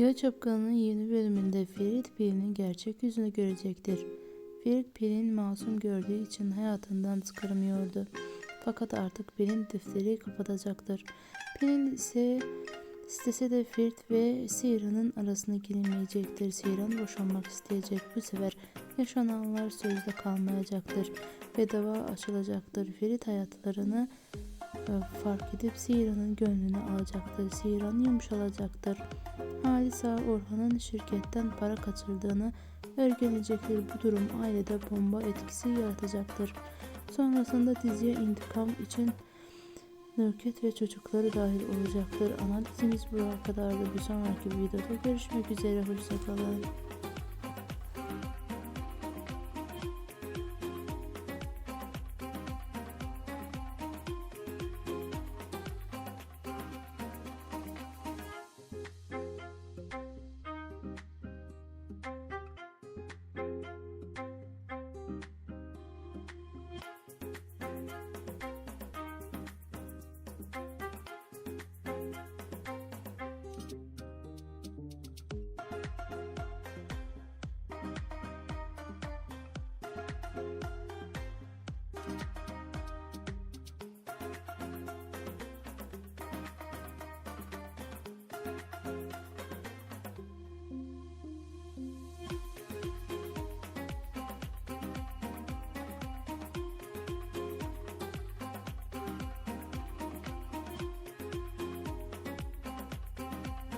Yalı Çapkını'nın yeni bölümünde Ferit Pil'in gerçek yüzünü görecektir. Ferit Pil'in masum gördüğü için hayatından çıkaramıyordu. Fakat artık Pil'in defteri kapatacaktır. Pil'in ise istese de Ferit ve Seyran'ın arasına girilmeyecektir. Seyran boşanmak isteyecek. Bu sefer yaşananlar sözde kalmayacaktır ve dava açılacaktır. Ferit hayatlarını fark edip Seyran'ın gönlünü alacaktır. Seyran yumuşalacaktır. Halisa Orhan'ın şirketten para kaçırdığını öğrenecektir. Bu durum ailede bomba etkisi yaratacaktır. Sonrasında diziye intikam için Nurket ve çocukları dahil olacaktır. Analizimiz buraya kadardı. Bir sonraki videoda görüşmek üzere. Hoşçakalın.